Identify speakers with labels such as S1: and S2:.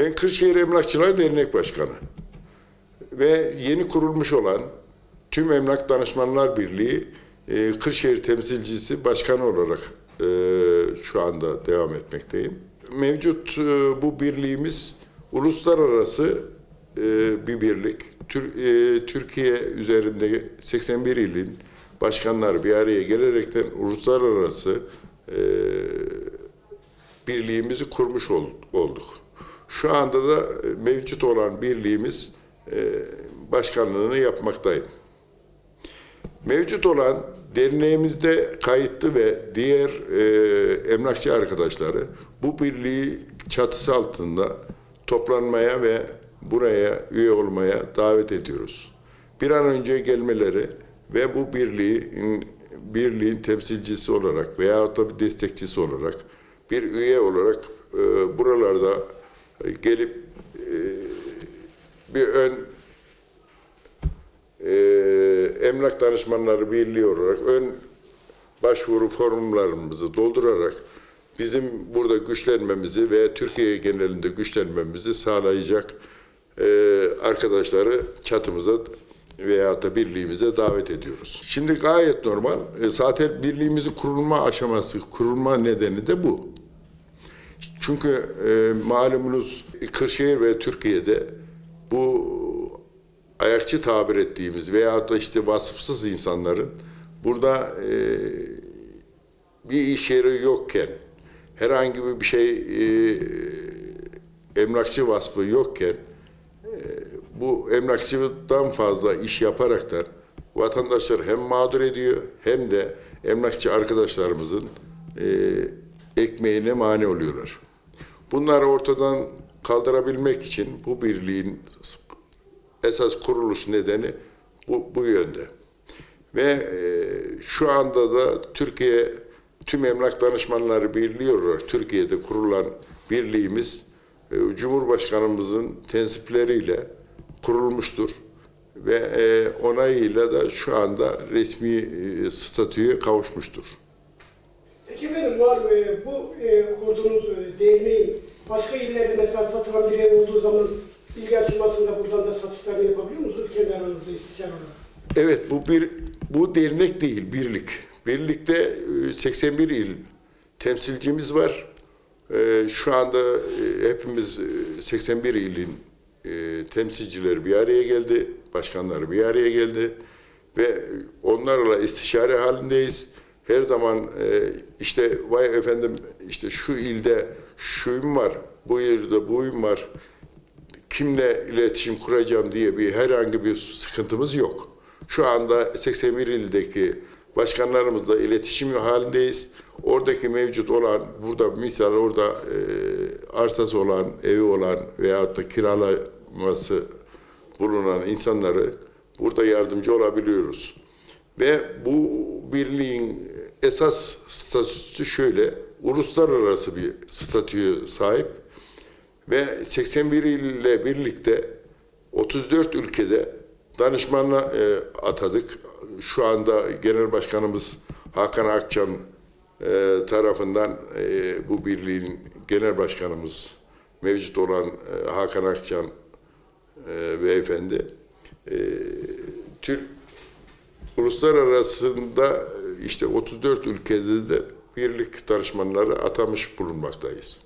S1: Ben Kırşehir Emlakçılar Dernek Başkanı ve yeni kurulmuş olan Tüm Emlak Danışmanlar Birliği e, Kırşehir temsilcisi başkanı olarak e, şu anda devam etmekteyim. Mevcut e, bu birliğimiz uluslararası e, bir birlik. Tür- e, Türkiye üzerinde 81 ilin başkanları bir araya gelerekten uluslararası e, birliğimizi kurmuş ol- olduk. Şu anda da e, mevcut olan birliğimiz e, başkanlığını yapmaktayım. Mevcut olan derneğimizde kayıtlı ve diğer e, emlakçı arkadaşları bu birliği çatısı altında toplanmaya ve buraya üye olmaya davet ediyoruz. Bir an önce gelmeleri ve bu birliğin birliğin temsilcisi olarak veya da bir destekçisi olarak bir üye olarak e, buralarda gelip e, bir ön e, Emlak Danışmanları Birliği olarak ön başvuru formlarımızı doldurarak bizim burada güçlenmemizi ve Türkiye genelinde güçlenmemizi sağlayacak e, arkadaşları çatımıza veya da birliğimize davet ediyoruz. Şimdi gayet normal. E, zaten birliğimizin kurulma aşaması, kurulma nedeni de bu. Çünkü e, malumunuz Kırşehir ve Türkiye'de bu ayakçı tabir ettiğimiz veya da işte vasıfsız insanların burada e, bir iş yeri yokken herhangi bir şey e, emlakçı vasfı yokken e, bu emlakçıdan fazla iş yaparaktan vatandaşlar hem mağdur ediyor hem de emlakçı arkadaşlarımızın e, ekmeğine mani oluyorlar. Bunları ortadan kaldırabilmek için bu birliğin esas kuruluş nedeni bu, bu yönde. Ve e, şu anda da Türkiye Tüm Emlak Danışmanları Birliği olarak Türkiye'de kurulan birliğimiz e, Cumhurbaşkanımızın tensipleriyle kurulmuştur. Ve e, onayıyla da şu anda resmi e, statüye kavuşmuştur.
S2: Peki benim var e, bu e, kurduğunuz e, derneğin başka illerde mesela satılan bir ev olduğu zaman bilgi açılmasında buradan da satışlarını yapabiliyor musunuz kendi aranızda istişare olarak?
S1: Evet bu bir bu dernek değil birlik. Birlikte e, 81 il temsilcimiz var. E, Şu anda e, hepimiz e, 81 ilin e, temsilcileri bir araya geldi, başkanları bir araya geldi ve onlarla istişare halindeyiz. Her zaman e, işte vay efendim işte şu ilde şuyum var, bu ilde buyum var kimle iletişim kuracağım diye bir herhangi bir sıkıntımız yok. Şu anda 81 ildeki başkanlarımızla iletişim halindeyiz. Oradaki mevcut olan, burada misal orada e, arsası olan, evi olan veyahut da kiralaması bulunan insanları burada yardımcı olabiliyoruz. Ve bu birliğin esas statüsü şöyle, uluslararası bir statüye sahip ve 81 ile birlikte 34 ülkede danışmanla e, atadık. Şu anda Genel Başkanımız Hakan Akçam e, tarafından e, bu birliğin Genel Başkanımız mevcut olan e, Hakan Akçam e, beyefendi e, Türk uluslararasında işte 34 ülkede de birlik danışmanları atamış bulunmaktayız.